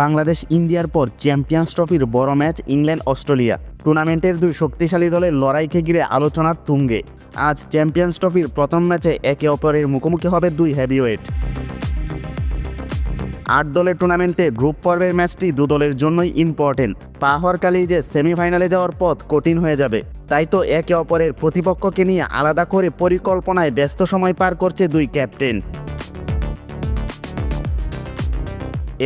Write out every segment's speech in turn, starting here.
বাংলাদেশ ইন্ডিয়ার পর চ্যাম্পিয়ন্স ট্রফির বড় ম্যাচ ইংল্যান্ড অস্ট্রেলিয়া। টুর্নামেন্টের দুই শক্তিশালী দলের লড়াইকে ঘিরে আলোচনার তুঙ্গে। আজ চ্যাম্পিয়ন্স ট্রফির প্রথম ম্যাচে একে অপরের মুখোমুখি হবে দুই হেভিওয়েট। আট দলের টুর্নামেন্টে গ্রুপ পর্বের ম্যাচটি দু দলের জন্যই ইম্পর্টেন্ট। পা হওয়ার কালেই যে সেমিফাইনালে যাওয়ার পথ কঠিন হয়ে যাবে, তাই তো একে অপরের প্রতিপক্ষকে নিয়ে আলাদা করে পরিকল্পনায় ব্যস্ত সময় পার করছে দুই ক্যাপ্টেন।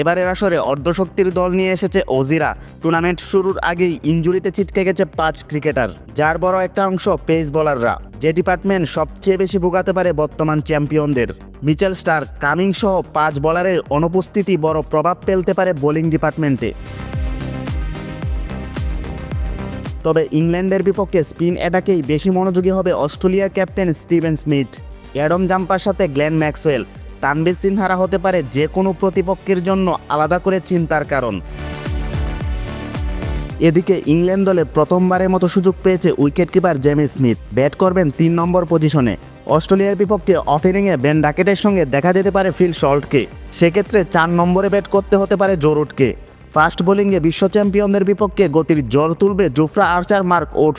এবারের আসরে অর্ধশক্তির দল নিয়ে এসেছে ওজিরা। টুর্নামেন্ট শুরুর আগেই ইঞ্জুরিতে ছিটকে গেছে পাঁচ ক্রিকেটার। যার বড় একটা অংশ পেস বোলাররা, যে ডিপার্টমেন্ট সবচেয়ে বেশি ভোগাতে পারে বর্তমান চ্যাম্পিয়নদের। মিচেল স্টার কামিং সহ পাঁচ বলারের অনুপস্থিতি বড় প্রভাব ফেলতে পারে বোলিং ডিপার্টমেন্টে। তবে ইংল্যান্ডের বিপক্ষে স্পিন অ্যাটাকেই বেশি মনোযোগী হবে অস্ট্রেলিয়ার ক্যাপ্টেন স্টিভেন স্মিথ। অ্যাডম জাম্পার সাথে গ্লেন ম্যাক্সওয়েল তানবির সিনহারা হতে পারে যে কোনো প্রতিপক্ষের জন্য আলাদা করে চিন্তার কারণ। এদিকে ইংল্যান্ড দলে প্রথমবারের মতো সুযোগ পেয়েছে wicket keeper Jamie Smith. Bat করবেন তিন নম্বর পজিশনে। অস্ট্রেলিয়ার বিপক্ষে অফিনিংয়ে বেন ডাকেটের সঙ্গে দেখা যেতে পারে ফিল শল্টকে। সেক্ষেত্রে চার নম্বরে ব্যাট করতে হতে পারে জোরুটকে ফাস্ট বোলিংয়ে বিশ্ব চ্যাম্পিয়নদের বিপক্ষে গতির জ্বর তুলবে জুফরা আর্চার মার্ক ওট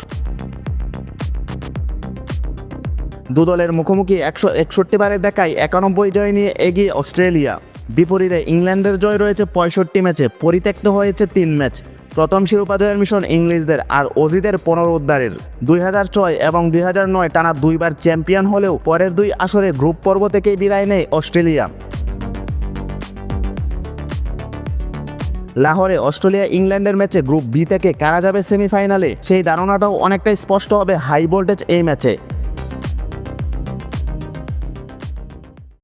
দু দলের মুখোমুখি একশো একষট্টি বারে দেখায় একানব্বই জয় নিয়ে এগিয়ে অস্ট্রেলিয়া। বিপরীতে ইংল্যান্ডের জয় রয়েছে পঁয়ষট্টি ম্যাচে, পরিত্যক্ত হয়েছে তিন ম্যাচ। প্রথম শিরোপা জয়ের মিশন ইংলিশদের আর অজিদের পুনরুদ্ধারের দুই হাজার ছয় এবং দুই হাজার নয় টানা দুইবার চ্যাম্পিয়ন হলেও পরের দুই আসরে গ্রুপ পর্ব থেকেই বিদায় নেয় অস্ট্রেলিয়া। লাহোরে অস্ট্রেলিয়া ইংল্যান্ডের ম্যাচে গ্রুপ বি থেকে কারা যাবে সেমিফাইনালে সেই ধারণাটাও অনেকটাই স্পষ্ট হবে হাই ভোল্টেজ এই ম্যাচে।